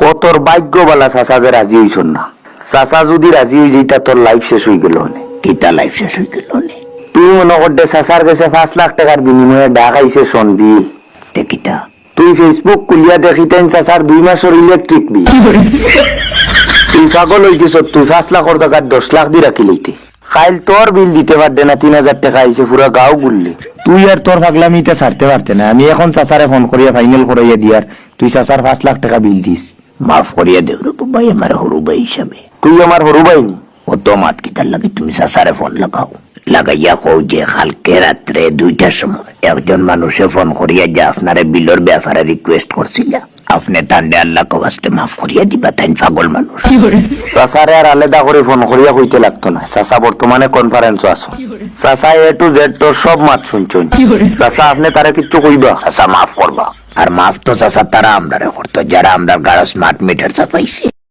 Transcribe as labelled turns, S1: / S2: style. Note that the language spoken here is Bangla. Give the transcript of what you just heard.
S1: কতর ভাগ্য বালা চাচা যে রাজি হইছন না? চাচা যদি রাজি হই যেটা তোর লাইফ শেষ হয়ে গেল
S2: কিতা লাইফ শেষ হয়ে গেল
S1: তুই মনে করতে চাচার কাছে পাঁচ লাখ টাকার বিনিময়ে ডাক আইছে সনবিল
S2: তে
S1: তুই ফেসবুক খুলিয়া দেখিতেন চাচার দুই মাসের ইলেকট্রিক বিল তুই পাগল হইতেছ তুই পাঁচ লাখর টাকার দশ লাখ দিয়ে রাখি লইতে খাইল তোর বিল দিতে পারবে না তিন হাজার টাকা আইছে পুরা গাও গুললে। তুই আর তোর পাগলামিতে ছাড়তে পারতে না। আমি এখন চাচারে ফোন করিয়া ফাইনাল করাইয়া দিয়ার। তুই চাচার পাঁচ লাখ টাকা বিল দিস।
S2: মাফ করিয়া দেব রে ভাই আমার হরু ভাই হিসাবে।
S1: তুই আমার হরু ভাই
S2: ও তো মাত কি তার লাগে তুমি সাসারে ফোন লাগাও। লাগাইয়া কও যে কালকে রাত্রে দুইটার সময় একজন মানুষে ফোন করিয়া যে আপনারে বিলর ব্যাপারে রিকোয়েস্ট করছিল আপনি তান্ডে আল্লাহ কবাস্তে মাফ করিয়া দিবা তাই পাগল মানুষ।
S1: চাচারে আর আলাদা করে ফোন করিয়া হইতে লাগতো না। চাচা বর্তমানে কনফারেন্স আছো। চাচা এ টু জেড তোর সব মাত শুনছুন। চাচা আপনি তারা কিচ্ছু কইবা?
S2: চাচা মাফ করবা। আর মাফ তো চাচা তারা আমরা করতো যারা আমরা গাড়া স্মার্ট মিটার চাপাইছে।